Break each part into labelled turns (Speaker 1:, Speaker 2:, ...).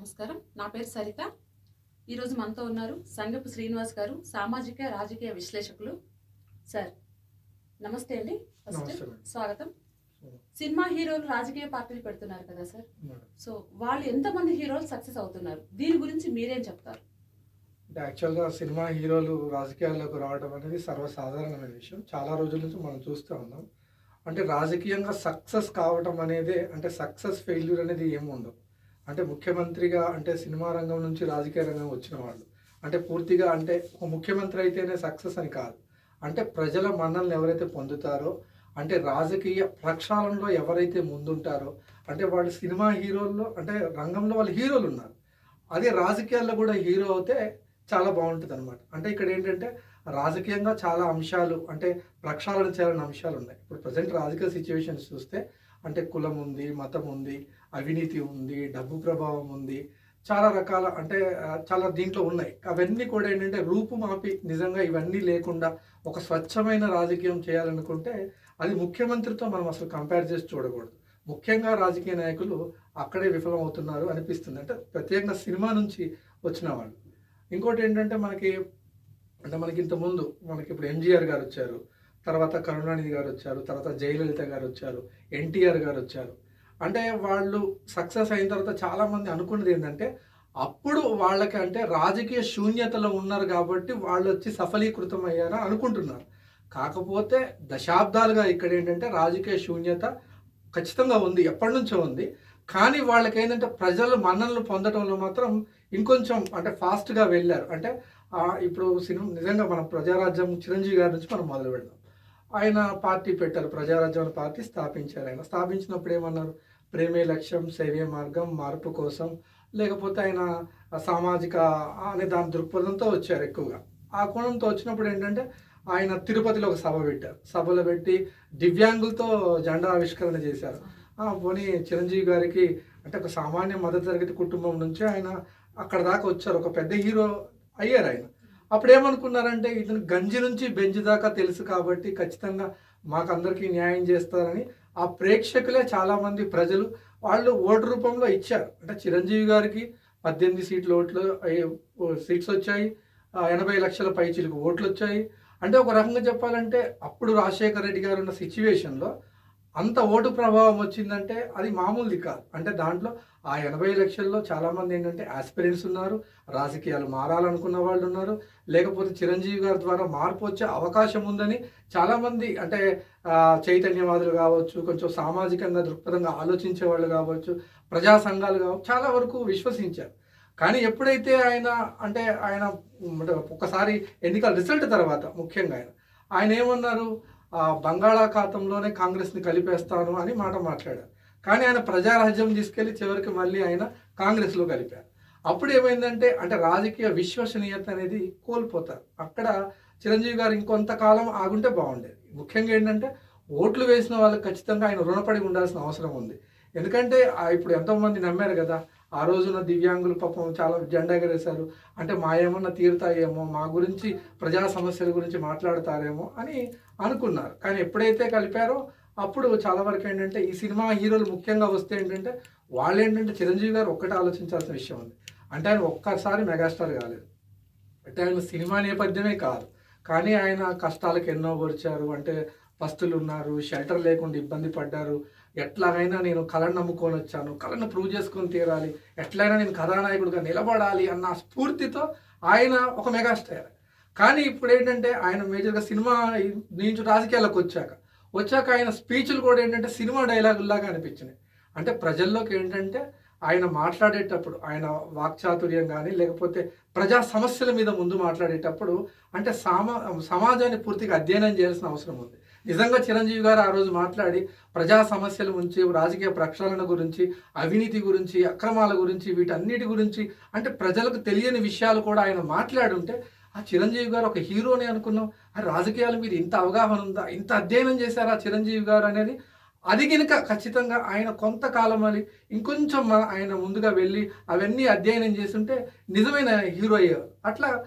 Speaker 1: నమస్కారం. నా పేరు సరిత. ఈరోజు మనతో ఉన్నారు సంగపు శ్రీనివాస్ గారు సామాజిక రాజకీయ విశ్లేషకులు. సార్ నమస్తే అండి. ఫస్ట్. స్వాగతం. సినిమా హీరోలు రాజకీయ పార్టీలు పెడుతున్నారు కదా సార్. సో వాళ్ళు ఎంతమంది హీరోలు సక్సెస్ అవుతున్నారు? దీని గురించి మీరేం చెప్తారు?
Speaker 2: అంటే యాక్చువల్గా సినిమా హీరోలు రాజకీయాల్లోకి రావడం అనేది సర్వసాధారణమైన విషయం. చాలా రోజుల నుంచి మనం చూస్తూ ఉన్నాం. అంటే రాజకీయంగా సక్సెస్ కావడం అనేది అంటే సక్సెస్ ఫెయిల్యూర్ అనేది ఏమి ఉండదు అంటే ముఖ్యమంత్రిగా అంటే సినిమా రంగం నుంచి రాజకీయ రంగం వచ్చిన వాళ్ళు. అంటే పూర్తిగా అంటే ఒక ముఖ్యమంత్రి అయితేనే సక్సెస్ అని కాదు. అంటే ప్రజల మన్నల్ని ఎవరైతే పొందుతారో అంటే రాజకీయ ప్రక్షాళనలో ఎవరైతే ముందుంటారో అంటే వాళ్ళు సినిమా హీరోల్లో అంటే రంగంలో వాళ్ళు హీరోలు ఉన్నారు. అదే రాజకీయాల్లో కూడా హీరో అవుతే చాలా బాగుంటుంది అనమాట అంటే ఇక్కడ ఏంటంటే రాజకీయంగా చాలా అంశాలు అంటే ప్రక్షాళన చేయాలని అంశాలు ఉన్నాయి. ఇప్పుడు ప్రజెంట్ రాజకీయ సిచ్యువేషన్స్ చూస్తే అంటే కులం ఉంది మతం ఉంది అవినీతి ఉంది డబ్బు ప్రభావం ఉంది చాలా రకాల అంటే చాలా దీంట్లో ఉన్నాయి. అవన్నీ కూడా ఏంటంటే రూపుమాపి నిజంగా ఇవన్నీ లేకుండా ఒక స్వచ్ఛమైన రాజకీయం చేయాలనుకుంటే అది ముఖ్యమంత్రితో మనం అసలు కంపేర్ చేసి చూడకూడదు. ముఖ్యంగా రాజకీయ నాయకులు అక్కడే విఫలం అవుతున్నారు అనిపిస్తుంది. అంటే ప్రత్యేకంగా సినిమా నుంచి వచ్చిన వాళ్ళు. ఇంకోటి ఏంటంటే మనకి అంటే మనకి ఇంతకుముందు మనకి ఇప్పుడు ఎంజీఆర్ గారు వచ్చారు. తర్వాత కరుణానిధి గారు వచ్చారు తర్వాత జయలలిత గారు వచ్చారు ఎన్టీఆర్ గారు వచ్చారు. అంటే వాళ్ళు సక్సెస్ అయిన తర్వాత చాలామంది అనుకున్నది ఏంటంటే అప్పుడు వాళ్ళకి అంటే రాజకీయ శూన్యతలో ఉన్నారు కాబట్టి వాళ్ళు వచ్చి సఫలీకృతం అయ్యారని అనుకుంటున్నారు. కాకపోతే దశాబ్దాలుగా ఇక్కడ ఏంటంటే రాజకీయ శూన్యత ఖచ్చితంగా ఉంది ఎప్పటి నుంచో ఉంది. కానీ వాళ్ళకి ఏంటంటే ప్రజలు మన్ననలు పొందడంలో మాత్రం ఇంకొంచెం అంటే ఫాస్ట్గా వెళ్ళారు. అంటే ఇప్పుడు సినిమా నిజంగా మనం ప్రజారాజ్యం చిరంజీవి గారి నుంచి మనం మొదలు పెడదాం. ఆయన పార్టీ పెట్టారు ప్రజారాజ్యం పార్టీ స్థాపించారు. ఆయన స్థాపించినప్పుడు ఏమన్నారు? ప్రేమే లక్ష్యం సేవే మార్గం మార్పు కోసం. లేకపోతే ఆయన సామాజిక అనే దాని దృక్పథంతో వచ్చారు ఎక్కువగా. ఆ కోణంతో వచ్చినప్పుడు ఏంటంటే ఆయన తిరుపతిలో ఒక సభ పెట్టారు. సభలో పెట్టి దివ్యాంగులతో జెండా ఆవిష్కరణ చేశారు. పోనీ చిరంజీవి గారికి అంటే ఒక సామాన్య మధ్యతరగతి కుటుంబం నుంచి ఆయన అక్కడ దాకా వచ్చారు. ఒక పెద్ద హీరో అయ్యారు ఆయన. అప్పుడు ఏమనుకున్నారంటే ఇతను గంజి నుంచి బెంజి దాకా తెలుసు కాబట్టి ఖచ్చితంగా మాకందరికీ న్యాయం చేస్తారని ఆ ప్రేక్షకులే చాలామంది ప్రజలు వాళ్ళు ఓటు రూపంలో ఇచ్చారు. అంటే చిరంజీవి గారికి పద్దెనిమిది సీట్లు ఓట్లు అయ్యే- ఓ సీట్స్ వచ్చాయి. ఎనభై లక్షల పైచీలకు ఓట్లు వచ్చాయి. అంటే ఒక రకంగా చెప్పాలంటే అప్పుడు రాజశేఖర రెడ్డి గారు ఉన్న సిచ్యువేషన్లో అంత ఓటు ప్రభావం వచ్చిందంటే అది మామూలుది కాదు. అంటే దాంట్లో ఆ ఎనభై లక్షల్లో చాలామంది ఏంటంటే ఆస్పిరెంట్స్ ఉన్నారు రాజకీయాలు మారాలనుకున్న వాళ్ళు ఉన్నారు. లేకపోతే చిరంజీవి గారి ద్వారా మార్పు వచ్చే అవకాశం ఉందని చాలామంది అంటే చైతన్యవాదులు కావచ్చు కొంచెం సామాజికంగా దృక్పథంగా ఆలోచించే వాళ్ళు కావచ్చు ప్రజా సంఘాలు కావచ్చు చాలా వరకు విశ్వసించారు. కానీ ఎప్పుడైతే ఆయన అంటే ఆయన ఒక్కసారి ఎన్నికల రిజల్ట్ తర్వాత ముఖ్యంగా ఆయన ఆయన ఏమన్నారు? బంగాళాఖాతంలోనే కాంగ్రెస్ని కలిపేస్తాను అని మాట మాట్లాడారు. కానీ ఆయన ప్రజారాజ్యం తీసుకెళ్ళి చివరికి మళ్ళీ ఆయన కాంగ్రెస్లో కలిపారు. అప్పుడు ఏమైందంటే అంటే రాజకీయ విశ్వసనీయత అనేది కోల్పోతారు. అక్కడ చిరంజీవి గారు ఇంకొంతకాలం ఆగుంటే బాగుండేది. ముఖ్యంగా ఏంటంటే ఓట్లు వేసిన వాళ్ళకి ఖచ్చితంగా ఆయన రుణపడి ఉండాల్సిన అవసరం ఉంది. ఎందుకంటే ఆ ఇప్పుడు ఎంతోమంది నమ్మారు కదా ఆ రోజున దివ్యాంగులు పాపం చాలా జెండా ఎగరేశారు. అంటే మా ఏమన్నా తీరుతాయేమో మా గురించి ప్రజా సమస్యల గురించి మాట్లాడతారేమో అని అనుకున్నారు. కానీ ఎప్పుడైతే కలిపారో అప్పుడు చాలా వరకు ఏంటంటే ఈ సినిమా హీరోలు ముఖ్యంగా వస్తే ఏంటంటే వాళ్ళు ఏంటంటే చిరంజీవి గారు ఒక్కటే ఆలోచించాల్సిన విషయం ఉంది. అంటే ఆయన ఒక్కసారి మెగాస్టార్ కాలేదు. అంటే ఆయన సినిమా నేపథ్యమే కాదు. కానీ ఆయన కష్టాలకు ఎన్నో పరిచారు అంటే పస్తులు ఉన్నారు షెల్టర్ లేకుండా ఇబ్బంది పడ్డారు. ఎట్లాగైనా నేను కళను నమ్ముకొని వచ్చాను. కళను ప్రూవ్ చేసుకొని తీరాలి. ఎట్లయినా నేను కథానాయకుడిగా నిలబడాలి అన్న స్ఫూర్తితో ఆయన ఒక మెగాస్టార్. కానీ ఇప్పుడు ఏంటంటే ఆయన మేజర్గా సినిమా నుంచి రాజకీయాలకు వచ్చాక వచ్చాక ఆయన స్పీచ్లు కూడా ఏంటంటే సినిమా డైలాగుల్లాగా అనిపించినాయి. అంటే ప్రజల్లోకి ఏంటంటే ఆయన మాట్లాడేటప్పుడు ఆయన వాక్చాతుర్యం కానీ లేకపోతే ప్రజా సమస్యల మీద ముందు మాట్లాడేటప్పుడు అంటే సామా సమాజాన్ని పూర్తిగా అధ్యయనం చేయాల్సిన అవసరం ఉంది. నిజంగా చిరంజీవి గారు ఆ రోజు మాట్లాడి ప్రజా సమస్యల గురించి రాజకీయ ప్రక్షాళన గురించి అవినీతి గురించి అక్రమాల గురించి వీటన్నిటి గురించి అంటే ప్రజలకు తెలియని విషయాలు కూడా ఆయన మాట్లాడుంటే ఆ చిరంజీవి గారు ఒక హీరోని అనుకున్నాం. ఆ రాజకీయాల మీద ఇంత అవగాహన ఉందా? ఇంత అధ్యయనం చేశారా చిరంజీవి గారు అనేది? అది కనుక ఖచ్చితంగా ఆయన కొంతకాలం అని ఇంకొంచెం ఆయన ముందుగా వెళ్ళి అవన్నీ అధ్యయనం చేస్తుంటే నిజమైన హీరో అయ్యారు. అట్లా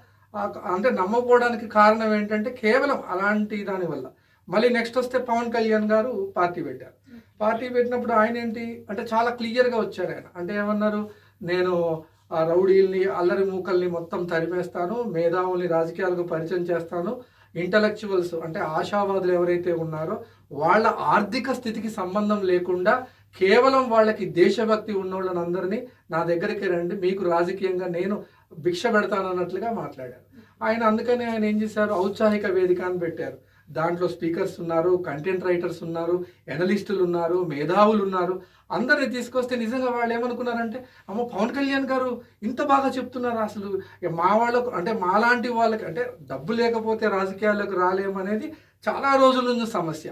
Speaker 2: అంటే నమ్మకపోవడానికి కారణం ఏంటంటే కేవలం అలాంటి దాని వల్ల. మళ్ళీ నెక్స్ట్ వస్తే పవన్ కళ్యాణ్ గారు పార్టీ పెట్టారు. పార్టీ పెట్టినప్పుడు ఆయన ఏంటి? అంటే చాలా క్లియర్గా వచ్చారు ఆయన. అంటే ఏమన్నారు? నేను ఆ రౌడీల్ని అల్లరి మూకల్ని మొత్తం తరిమేస్తాను మేధావుల్ని రాజకీయాలకు పరిచయం చేస్తాను. ఇంటలెక్చువల్స్ అంటే ఆశావాదులు ఎవరైతే ఉన్నారో వాళ్ళ ఆర్థిక స్థితికి సంబంధం లేకుండా కేవలం వాళ్ళకి దేశభక్తి ఉన్నోళ్ళని అందరినీ నా దగ్గరికి రండి మీకు రాజకీయంగా నేను భిక్ష పెడతానన్నట్లుగా మాట్లాడారు. ఆయన అందుకని ఆయన ఏం చేశారు? ఔత్సాహిక వేదిక అని పెట్టారు. దాంట్లో స్పీకర్స్ ఉన్నారు కంటెంట్ రైటర్స్ ఉన్నారు ఎనలిస్టులు ఉన్నారు మేధావులు ఉన్నారు. అందరిని తీసుకొస్తే నిజంగా వాళ్ళు ఏమనుకున్నారంటే అమ్మ పవన్ కళ్యాణ్ గారు ఇంత బాగా చెప్తున్నారు అసలు. ఇక మా వాళ్ళకు అంటే మాలాంటి వాళ్ళకి అంటే డబ్బు లేకపోతే రాజకీయాల్లోకి రాలేమనేది చాలా రోజుల నుంచి సమస్య.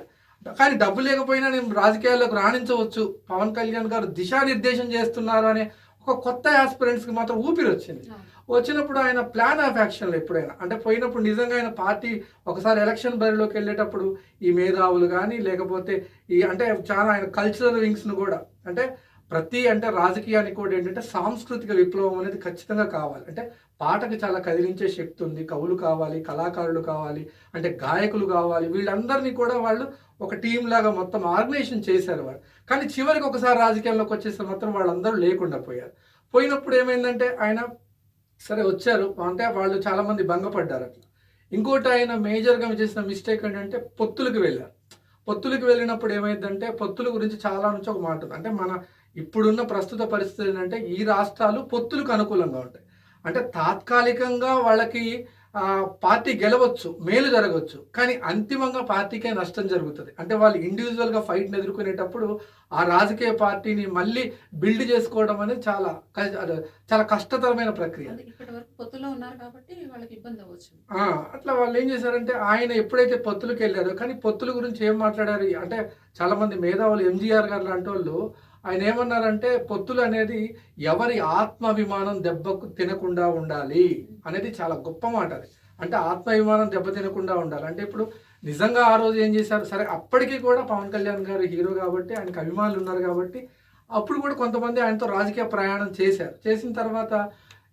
Speaker 2: కానీ డబ్బు లేకపోయినా నేను రాజకీయాల్లోకి రాణించవచ్చు. పవన్ కళ్యాణ్ గారు దిశానిర్దేశం చేస్తున్నారు అనే ఒక కొత్త ఆస్పిరెంట్స్కి మాత్రం ఊపిరి వచ్చింది. వచ్చినప్పుడు ఆయన ప్లాన్ ఆఫ్ యాక్షన్లు ఎప్పుడైనా అంటే పోయినప్పుడు నిజంగా ఆయన పార్టీ ఒకసారి ఎలక్షన్ బరిలోకి వెళ్ళేటప్పుడు ఈ మేధావులు కానీ లేకపోతే ఈ అంటే చాలా ఆయన కల్చరల్ వింగ్స్ను కూడా అంటే ప్రతి అంటే రాజకీయానికి కూడా ఏంటంటే సాంస్కృతిక విప్లవం అనేది ఖచ్చితంగా కావాలి. అంటే పాటకు చాలా కదిలించే శక్తి ఉంది. కవులు కావాలి కళాకారులు కావాలి అంటే గాయకులు కావాలి. వీళ్ళందరినీ కూడా వాళ్ళు ఒక టీం లాగా మొత్తం ఆర్గనైజేషన్ చేశారు వాళ్ళు. కానీ చివరికి ఒకసారి రాజకీయాల్లోకి వచ్చేస్తే మాత్రం వాళ్ళందరూ లేకుండా పోయారు. పోయినప్పుడు ఏమైందంటే ఆయన సరే వచ్చారు. అంటే వాళ్ళు చాలామంది భంగపడ్డారు అట్లా. ఇంకోటి ఆయన మేజర్గా చేసిన మిస్టేక్ ఏంటంటే పొత్తులకు వెళ్ళారు. పొత్తులకు వెళ్ళినప్పుడు ఏమైందంటే పొత్తుల గురించి చాలా నుంచి ఒక మాట ఉంది. అంటే మన ఇప్పుడున్న ప్రస్తుత పరిస్థితి ఏంటంటే ఈ రాష్ట్రాలు పొత్తులకు అనుకూలంగా ఉంటాయి. అంటే తాత్కాలికంగా వాళ్ళకి పార్టీ గెలవచ్చు మేలు జరగవచ్చు కానీ అంతిమంగా పార్టీకే నష్టం జరుగుతుంది. అంటే వాళ్ళు ఇండివిజువల్గా ఫైట్ని ఎదుర్కొనేటప్పుడు ఆ రాజకీయ పార్టీని మళ్ళీ బిల్డ్ చేసుకోవడం అనేది చాలా చాలా కష్టతరమైన ప్రక్రియ.
Speaker 1: అది ఇప్పటి వరకు పొత్తులో ఉన్నారు కాబట్టి వాళ్ళకి ఇబ్బంది అవ్వచ్చు.
Speaker 2: ఆ, అట్లా వాళ్ళు ఏం చేశారంటే ఆయన ఎప్పుడైతే పొత్తులకు వెళ్ళారో కానీ పొత్తుల గురించి ఏం మాట్లాడారు అంటే చాలా మంది మేధావులు ఎంజీఆర్ గారు లాంటి వాళ్ళు ఆయన ఏమన్నారంటే పొత్తులు అనేది ఎవరి ఆత్మాభిమానం దెబ్బకు తినకుండా ఉండాలి అనేది చాలా గొప్ప మాట అది. అంటే ఆత్మాభిమానం దెబ్బ తినకుండా ఉండాలి. అంటే ఇప్పుడు నిజంగా ఆ రోజు ఏం చేశారు? సరే అప్పటికి కూడా పవన్ కళ్యాణ్ గారు హీరో కాబట్టి ఆయనకు అభిమానులు ఉన్నారు కాబట్టి అప్పుడు కూడా కొంతమంది ఆయనతో రాజకీయ ప్రయాణం చేశారు. చేసిన తర్వాత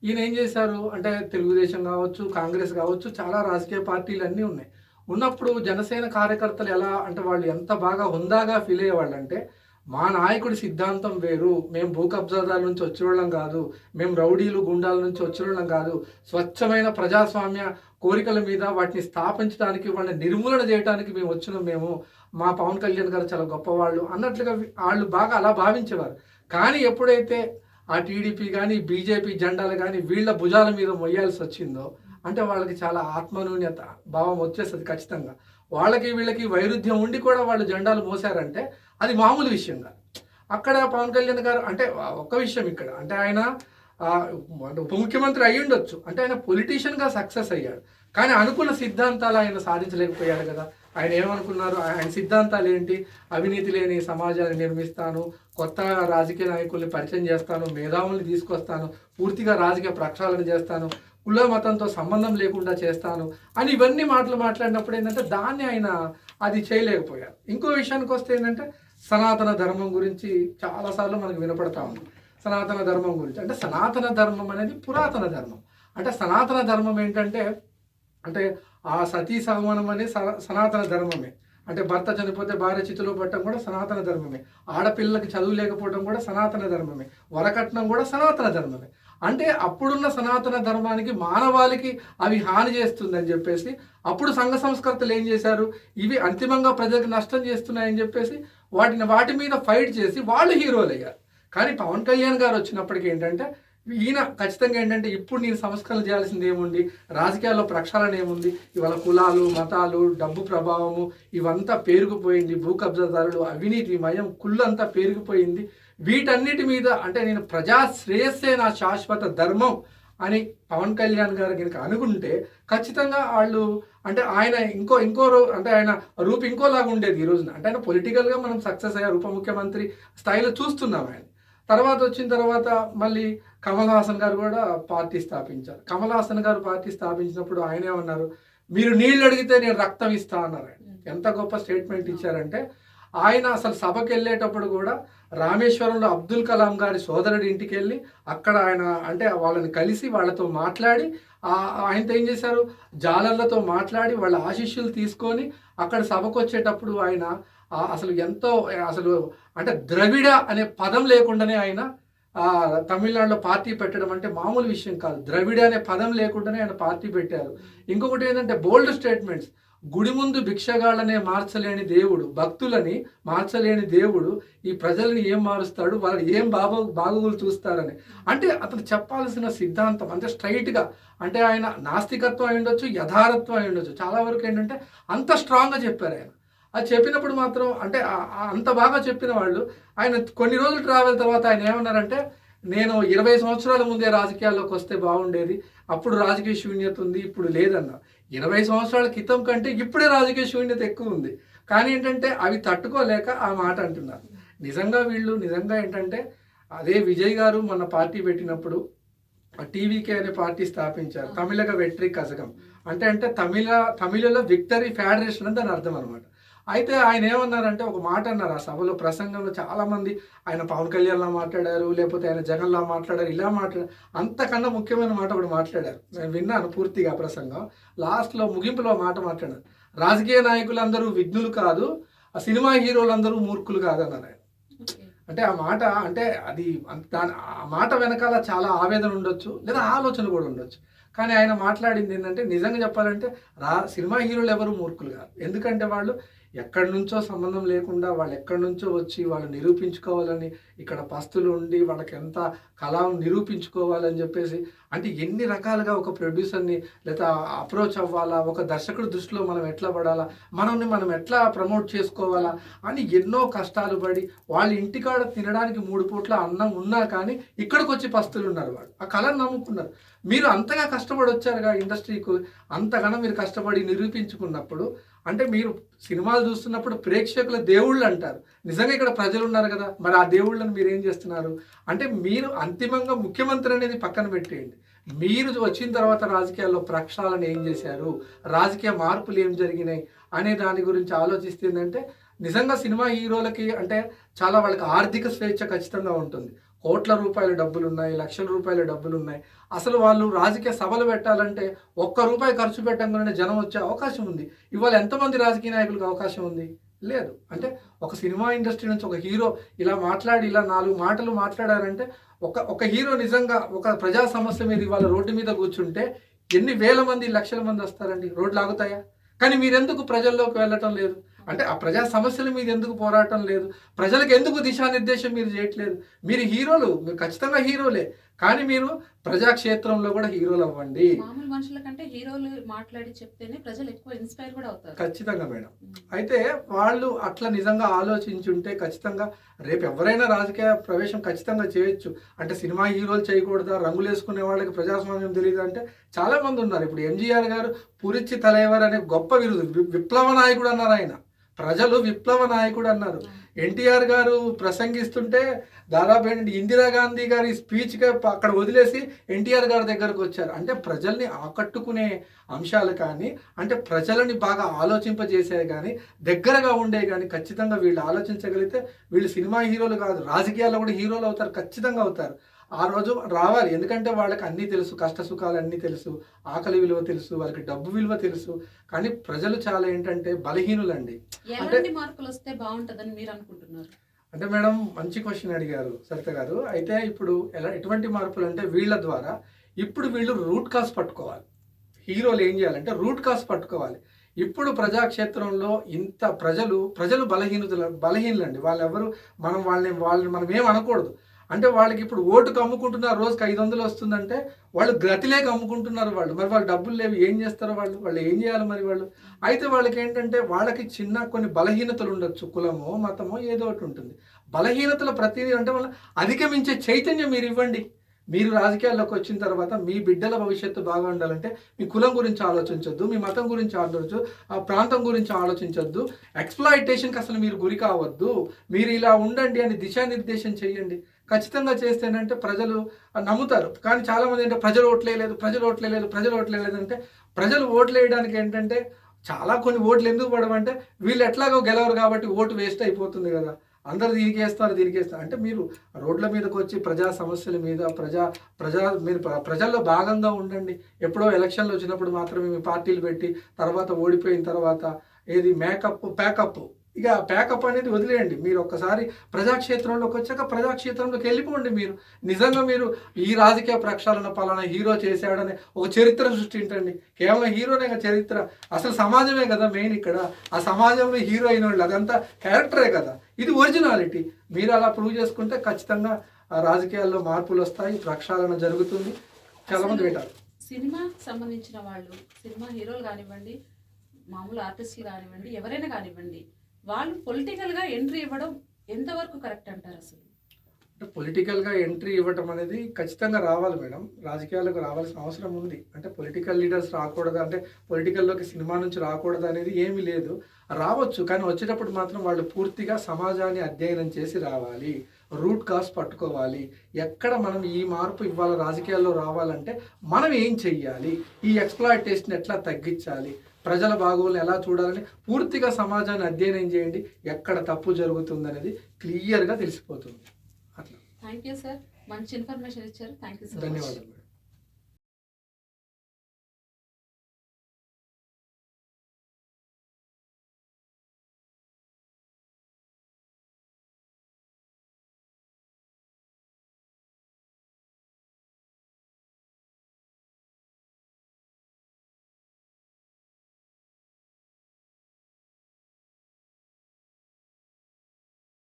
Speaker 2: ఈయన ఏం చేశారు? అంటే తెలుగుదేశం కావచ్చు కాంగ్రెస్ కావచ్చు చాలా రాజకీయ పార్టీలు అన్నీ ఉన్నాయి. ఉన్నప్పుడు జనసేన కార్యకర్తలు ఎలా అంటే వాళ్ళు ఎంత బాగా హుందాగా ఫీల్ అయ్యేవాళ్ళు అంటే మా నాయకుడి సిద్ధాంతం వేరు. మేము భూ కబ్జాదారుల నుంచి వచ్చిన కాదు. మేము రౌడీలు గుండాల నుంచి వచ్చిన కాదు. స్వచ్ఛమైన ప్రజాస్వామ్య కోరికల మీద వాటిని స్థాపించడానికి వాళ్ళని నిర్మూలన చేయడానికి మేము వచ్చినాం మేము. మా పవన్ కళ్యాణ్ గారు చాలా గొప్పవాళ్ళు అన్నట్లుగా వాళ్ళు బాగా అలా భావించేవారు. కానీ ఎప్పుడైతే ఆ టీడీపీ కానీ బీజేపీ జెండాలు కానీ వీళ్ళ భుజాల మీద మొయ్యాల్సి వచ్చిందో అంటే వాళ్ళకి చాలా ఆత్మనూన్యత భావం వచ్చేస్తుంది ఖచ్చితంగా. వాళ్ళకి వీళ్ళకి వైరుధ్యం ఉండి కూడా వాళ్ళు జెండాలు మోసారంటే అది మామూలు విషయం కాదు. అక్కడ పవన్ కళ్యాణ్ గారు అంటే ఒక్క విషయం ఇక్కడ. అంటే ఆయన ఉప ముఖ్యమంత్రి అయి ఉండొచ్చు. అంటే ఆయన పొలిటీషియన్గా సక్సెస్ అయ్యాడు. కానీ అనుకున్న సిద్ధాంతాలు ఆయన సాధించలేకపోయాడు కదా. ఆయన ఏమనుకున్నారు? ఆయన సిద్ధాంతాలు ఏంటి? అవినీతి లేని సమాజాన్ని నిర్మిస్తాను. కొత్త రాజకీయ నాయకుల్ని పరిచయం చేస్తాను. మేధావుల్ని తీసుకొస్తాను. పూర్తిగా రాజకీయ ప్రక్షాళన చేస్తాను. కుల మతంతో సంబంధం లేకుండా చేస్తాను. అని ఇవన్నీ మాటలు మాట్లాడినప్పుడు ఏంటంటే దాన్ని ఆయన అది చేయలేకపోయారు. ఇంకో విషయానికి వస్తే ఏంటంటే సనాతన ధర్మం గురించి చాలాసార్లు మనకు వినపడతా ఉంది. సనాతన ధర్మం గురించి. అంటే సనాతన ధర్మం అనేది పురాతన ధర్మం. అంటే సనాతన ధర్మం ఏంటంటే అంటే ఆ సతీ సహమనం అనేది సనాతన ధర్మమే. అంటే భర్త చనిపోతే భార్య చితిలో పట్టడం కూడా సనాతన ధర్మమే. ఆడపిల్లలకి చదువు లేకపోవడం కూడా సనాతన ధర్మమే. వరకట్నం కూడా సనాతన ధర్మమే. అంటే అప్పుడున్న సనాతన ధర్మానికి మానవాళికి అవి హాని చేస్తుందని చెప్పేసి అప్పుడు సంఘ సంస్కర్తలు ఏం చేశారు? ఇవి అంతిమంగా ప్రజలకు నష్టం చేస్తున్నాయని చెప్పేసి వాటిని వాటి మీద ఫైట్ చేసి వాళ్ళు హీరోలు అయ్యారు. కానీ పవన్ కళ్యాణ్ గారు వచ్చినప్పటికీ ఏంటంటే ఈయన ఖచ్చితంగా ఏంటంటే ఇప్పుడు నేను సంస్కరణ చేయాల్సింది ఏముంది? రాజకీయాల్లో ప్రక్షాళన ఏముంది? ఇవాళ కులాలు మతాలు డబ్బు ప్రభావము ఇవంతా పేరుకుపోయింది. భూ కబ్జాదారులు అవినీతి మయం కుళ్ళంతా పేరుకుపోయింది. వీటన్నిటి మీద అంటే నేను ప్రజా శ్రేయస్సే నా శాశ్వత ధర్మం. అని పవన్ కళ్యాణ్ గారు కనుక అనుకుంటే ఖచ్చితంగా వాళ్ళు అంటే ఆయన ఇంకో ఇంకో రో- అంటే ఆయన రూపు ఇంకోలాగా ఉండేది ఈ రోజున. అంటే ఆయన పొలిటికల్గా మనం సక్సెస్ అయ్యారు ఉప ముఖ్యమంత్రి స్థాయిలో చూస్తున్నాం ఆయన. తర్వాత వచ్చిన తర్వాత మళ్ళీ కమల్ హాసన్ గారు కూడా పార్టీ స్థాపించారు. కమల్ హాసన్ గారు పార్టీ స్థాపించినప్పుడు ఆయన ఏమన్నారు? మీరు నీళ్ళు అడిగితే నేను రక్తం ఇస్తా అన్నారు ఎంత గొప్ప స్టేట్మెంట్ ఇచ్చారంటే ఆయన అసలు సభకి వెళ్ళేటప్పుడు కూడా రామేశ్వరంలో అబ్దుల్ కలాం గారి సోదరుడి ఇంటికి వెళ్ళి అక్కడ ఆయన అంటే వాళ్ళని కలిసి వాళ్ళతో మాట్లాడి ఆయనతో ఏం చేశారు? జాలర్లతో మాట్లాడి వాళ్ళ ఆశీస్సులు తీసుకొని అక్కడ సభకు వచ్చేటప్పుడు ఆయన అసలు ఎంతో అసలు అంటే ద్రవిడ అనే పదం లేకుండానే ఆయన తమిళనాడులో పార్టీ పెట్టడం అంటే మామూలు విషయం కాదు. ద్రవిడ అనే పదం లేకుండానే ఆయన పార్టీ పెట్టారు. ఇంకొకటి ఏంటంటే బోల్డ్ స్టేట్మెంట్స్. గుడి ముందు భిక్షగాళ్ళనే మార్చలేని దేవుడు భక్తులని మార్చలేని దేవుడు ఈ ప్రజల్ని ఏం మారుస్తాడు? వాళ్ళు ఏం బాబో బాగోగులు చూస్తారని. అంటే అతను చెప్పాల్సిన సిద్ధాంతం అంటే స్ట్రైట్గా అంటే ఆయన నాస్తికత్వం అయి ఉండొచ్చు యథారత్వం అయి ఉండొచ్చు. చాలా వరకు ఏంటంటే అంత స్ట్రాంగ్గా చెప్పారు ఆయన. అది చెప్పినప్పుడు మాత్రం అంటే అంత బాగా చెప్పిన వాళ్ళు. ఆయన కొన్ని రోజులు ట్రావెల్ తర్వాత ఆయన ఏమన్నారంటే నేను ఇరవై సంవత్సరాల ముందే రాజకీయాల్లోకి వస్తే బాగుండేది అప్పుడు రాజకీయ శూన్యత ఉంది ఇప్పుడు లేదన్న ఇరవై సంవత్సరాల క్రితం కంటే ఇప్పుడే రాజకీయ శూన్యత ఎక్కువ ఉంది. కానీ ఏంటంటే అవి తట్టుకోలేక ఆ మాట అంటున్నారు. నిజంగా వీళ్ళు నిజంగా ఏంటంటే అదే విజయ్ గారు మన పార్టీ పెట్టినప్పుడు టీవీకే అనే పార్టీ స్థాపించారు. తమిళక వెట్రి కజగం. అంటే అంటే తమిళ తమిళలో విక్టరీ ఫెడరేషన్ అని దాని అర్థం అనమాట అయితే ఆయన ఏమన్నారంటే ఒక మాట అన్నారు. ఆ సభలో ప్రసంగంలో చాలా మంది ఆయన పవన్ కళ్యాణ్లా మాట్లాడారు లేకపోతే ఆయన జగన్లా మాట్లాడారు ఇలా మాట్లాడారు అంతకన్నా ముఖ్యమైన మాట ఒకటి మాట్లాడారు. నేను విన్నాను పూర్తిగా ప్రసంగం. లాస్ట్లో ముగింపులో మాట మాట్లాడారు. రాజకీయ నాయకులందరూ విఘ్నులు కాదు ఆ సినిమా హీరోలందరూ మూర్ఖులు కాదన్నారు ఆయన. అంటే ఆ మాట అంటే అది దాని ఆ మాట వెనకాల చాలా ఆవేదన ఉండొచ్చు లేదా ఆలోచన కూడా ఉండొచ్చు. కానీ ఆయన మాట్లాడింది ఏంటంటే నిజంగా చెప్పాలంటే రా సినిమా హీరోలు ఎవరు మూర్ఖులు కాదు. ఎందుకంటే వాళ్ళు ఎక్కడి నుంచో సంబంధం లేకుండా వాళ్ళు ఎక్కడి నుంచో వచ్చి వాళ్ళు నిరూపించుకోవాలని ఇక్కడ పస్తులు ఉండి వాళ్ళకి ఎంత కళను నిరూపించుకోవాలని చెప్పేసి అంటే ఎన్ని రకాలుగా ఒక ప్రొడ్యూసర్ని లేదా అప్రోచ్ అవ్వాలా ఒక దర్శకుడి దృష్టిలో మనం ఎట్లా పడాలా మనల్ని మనం ఎట్లా ప్రమోట్ చేసుకోవాలా అని ఎన్నో కష్టాలు పడి వాళ్ళ ఇంటికాడ తినడానికి మూడు పూట్ల అన్నం ఉన్నా కానీ ఇక్కడికి వచ్చి పస్తులు ఉన్నారు వాళ్ళు. ఆ కళను నమ్ముకున్నారు. మీరు అంతగా కష్టపడి వచ్చారుగా ఇండస్ట్రీకి అంతగానో మీరు కష్టపడి నిరూపించుకున్నప్పుడు అంటే మీరు సినిమాలు చూస్తున్నప్పుడు ప్రేక్షకుల దేవుళ్ళు అంటారు. నిజంగా ఇక్కడ ప్రజలు ఉన్నారు కదా మరి ఆ దేవుళ్ళని మీరు ఏం చేస్తున్నారు? అంటే మీరు అంతిమంగా ముఖ్యమంత్రి అనేది పక్కన పెట్టేయండి. మీరు వచ్చిన తర్వాత రాజకీయాల్లో ప్రక్షాళన ఏం చేశారు? రాజకీయ మార్పులు ఏం జరిగినాయి? అనే దాని గురించి ఆలోచిస్తుందంటే నిజంగా సినిమా హీరోలకి అంటే చాలా వాళ్ళకి ఆర్థిక స్వేచ్ఛ ఖచ్చితంగా ఉంటుంది. కోట్ల రూపాయల డబ్బులు ఉన్నాయి లక్షల రూపాయల డబ్బులు ఉన్నాయి అసలు వాళ్ళు రాజకీయ సభలు పెట్టాలంటే ఒక్క రూపాయి ఖర్చు పెట్టంగానే జనం వచ్చే అవకాశం ఉంది. ఇవాళ ఎంతమంది రాజకీయ నాయకులకు అవకాశం ఉంది? లేదు. అంటే ఒక సినిమా ఇండస్ట్రీ నుంచి ఒక హీరో ఇలా మాట్లాడి ఇలా నాలుగు మాటలు మాట్లాడారంటే ఒక ఒక హీరో నిజంగా ఒక ప్రజా సమస్య మీద ఇవాళ రోడ్డు మీద కూర్చుంటే ఎన్ని వేల మంది లక్షల మంది వస్తారండి? రోడ్లు ఆగుతాయా? కానీ మీరెందుకు ప్రజల్లోకి వెళ్ళటం లేదు? అంటే ఆ ప్రజా సమస్యల మీద ఎందుకు పోరాటం లేదు? ప్రజలకు ఎందుకు దిశానిర్దేశం మీరు చేయట్లేదు? మీరు హీరోలు మీరు ఖచ్చితంగా హీరోలే. కానీ మీరు ప్రజాక్షేత్రంలో కూడా హీరోలు అవ్వండి.
Speaker 1: మామూలు మనుషుల కంటే హీరోలు మాట్లాడి చెప్తేనే ప్రజలు ఎక్కువ ఇన్స్పైర్ కూడా అవుతారు.
Speaker 2: ఖచ్చితంగా మేడం. అయితే వాళ్ళు అట్లా నిజంగా ఆలోచించుంటే ఖచ్చితంగా రేపు ఎవరైనా రాజకీయ ప్రవేశం ఖచ్చితంగా చేయొచ్చు. అంటే సినిమా హీరోలు చేయకూడదా? రంగులు వేసుకునే వాళ్ళకి ప్రజాస్వామ్యం తెలియదు అంటే చాలా మంది ఉన్నారు. ఇప్పుడు ఎంజీఆర్ గారు పురిచి తలైవర్ అనే గొప్ప విరుదు విప్లవ నాయకుడు అన్నారు ఆయన. ప్రజలు విప్లవ నాయకుడు అన్నారు. ఎన్టీఆర్ గారు ప్రసంగిస్తుంటే దాదాపు ఏంటంటే ఇందిరాగాంధీ గారి స్పీచ్గా అక్కడ వదిలేసి ఎన్టీఆర్ గారి దగ్గరకు వచ్చారు. అంటే ప్రజల్ని ఆకట్టుకునే అంశాలు కానీ అంటే ప్రజలని బాగా ఆలోచింపజేసేవి కానీ దగ్గరగా ఉండే కానీ ఖచ్చితంగా వీళ్ళు ఆలోచించగలిగితే వీళ్ళు సినిమా హీరోలు కాదు రాజకీయాల్లో కూడా హీరోలు అవుతారు ఖచ్చితంగా అవుతారు. ఆ రోజు రావాలి. ఎందుకంటే వాళ్ళకి అన్నీ తెలుసు. కష్ట సుఖాలు అన్నీ తెలుసు. ఆకలి విలువ తెలుసు. వాళ్ళకి డబ్బు విలువ తెలుసు. కానీ ప్రజలు చాలా ఏంటంటే బలహీనులండి.
Speaker 1: ఎలాంటి మార్పులు వస్తే బాగుంటుందని మీరు అనుకుంటున్నారు?
Speaker 2: అంటే మేడం మంచి క్వశ్చన్ అడిగారు సరిత గారు. అయితే ఇప్పుడు ఎలా ఎటువంటి మార్పులు అంటే వీళ్ళ ద్వారా ఇప్పుడు వీళ్ళు రూట్ కాస్ పట్టుకోవాలి. హీరోలు ఏం చేయాలంటే రూట్ కాస్ పట్టుకోవాలి. ఇప్పుడు ప్రజాక్షేత్రంలో ఇంత ప్రజలు ప్రజలు బలహీనతలు బలహీనులండి. వాళ్ళు ఎవరు మనం వాళ్ళని వాళ్ళని మనం ఏం అనకూడదు. అంటే వాళ్ళకి ఇప్పుడు ఓటుకు అమ్ముకుంటున్నారు రోజుకి ఐదు వందలు వస్తుందంటే వాళ్ళు గతిలేక అమ్ముకుంటున్నారు వాళ్ళు. మరి వాళ్ళు డబ్బులు లేవు ఏం చేస్తారు వాళ్ళు? వాళ్ళు ఏం చేయాలి మరి వాళ్ళు? అయితే వాళ్ళకి ఏంటంటే వాళ్ళకి చిన్న కొన్ని బలహీనతలు ఉండొచ్చు కులమో మతమో ఏదో ఒకటి ఉంటుంది. బలహీనతల ప్రతిదీ అంటే వాళ్ళు అధిగమించే చైతన్యం మీరు ఇవ్వండి. మీరు రాజకీయాల్లోకి వచ్చిన తర్వాత మీ బిడ్డల భవిష్యత్తు బాగా ఉండాలంటే మీ కులం గురించి ఆలోచించొద్దు మీ మతం గురించి ఆలోచించు ఆ ప్రాంతం గురించి ఆలోచించొద్దు. ఎక్స్ప్లాయిటేషన్కి అసలు మీరు గురి కావద్దు. మీరు ఇలా ఉండండి అని దిశానిర్దేశం చేయండి ఖచ్చితంగా చేస్తేనంటే ప్రజలు నమ్ముతారు. కానీ చాలామంది ఏంటంటే ప్రజలు ఓట్లేయలేదు ప్రజలు ఓట్లేయలేదు ప్రజలు ఓట్లేయలేదు అంటే ప్రజలు ఓట్లు వేయడానికి ఏంటంటే చాలా కొన్ని ఓట్లు ఎందుకు పడవంటే వీళ్ళు ఎట్లాగో గెలవరు కాబట్టి ఓటు వేస్ట్ అయిపోతుంది కదా. అందరు దీనికి వేస్తారు దీనికి వేస్తారు. అంటే మీరు రోడ్ల మీదకి వచ్చి ప్రజా సమస్యల మీద ప్రజా ప్రజా మీరు ప్ర- ప్రజల్లో భాగంగా ఉండండి. ఎప్పుడో ఎలక్షన్లు వచ్చినప్పుడు మాత్రమే మీ పార్టీలు పెట్టి తర్వాత ఓడిపోయిన తర్వాత ఏది మేకప్ ప్యాకప్ ఇక ప్యాకప్ అనేది వదిలేయండి. మీరు ఒక్కసారి ప్రజాక్షేత్రంలోకి వచ్చాక ప్రజాక్షేత్రంలోకి వెళ్ళిపోండి మీరు. నిజంగా మీరు ఈ రాజకీయ ప్రక్షాళన పలానా హీరో చేశాడని ఒక చరిత్ర సృష్టించండి. కేవలం హీరోనే చరిత్ర. అసలు సమాజమే కదా మెయిన్ ఇక్కడ. ఆ సమాజంలో హీరో అయిన వాళ్ళు అదంతా క్యారెక్టరే కదా. ఇది ఒరిజినాలిటీ మీరు అలా ప్రూవ్ చేసుకుంటే ఖచ్చితంగా రాజకీయాల్లో మార్పులు వస్తాయి ప్రక్షాళన జరుగుతుంది. చాలా మంది వింటారు.
Speaker 1: సినిమాకి సంబంధించిన వాళ్ళు సినిమా హీరోలు కానివ్వండి మామూలు ఆర్టిస్టులు కానివ్వండి ఎవరైనా కానివ్వండి వాళ్ళు పొలిటికల్గా ఎంట్రీ ఇవ్వడం ఎంతవరకు కరెక్ట్ అంటారు అసలు?
Speaker 2: అంటే పొలిటికల్గా ఎంట్రీ ఇవ్వటం అనేది ఖచ్చితంగా రావాలి మేడం. రాజకీయాలకు రావాల్సిన అవసరం ఉంది. అంటే పొలిటికల్ లీడర్స్ రాకూడదు అంటే పొలిటికల్లోకి సినిమా నుంచి రాకూడదు అనేది ఏమీ లేదు. రావచ్చు కానీ వచ్చేటప్పుడు మాత్రం వాళ్ళు పూర్తిగా సమాజాన్ని అధ్యయనం చేసి రావాలి. రూట్ కాస్ పట్టుకోవాలి. ఎక్కడ మనం ఈ మార్పు ఇవాళ రాజకీయాల్లో రావాలంటే మనం ఏం చెయ్యాలి? ఈ ఎక్స్ప్లాయిటేషన్ ఎట్లా తగ్గించాలి? ప్రజల బాగోగులను ఎలా చూడాలని పూర్తిగా సమాజాన్ని అధ్యయనం చేయండి. ఎక్కడ తప్పు జరుగుతుంది అనేది క్లియర్గా తెలిసిపోతుంది. అట్లా.
Speaker 1: Thank you sir. మంచి ఇన్ఫర్మేషన్ ఇచ్చారు. థ్యాంక్ యూ
Speaker 2: ధన్యవాదాలు.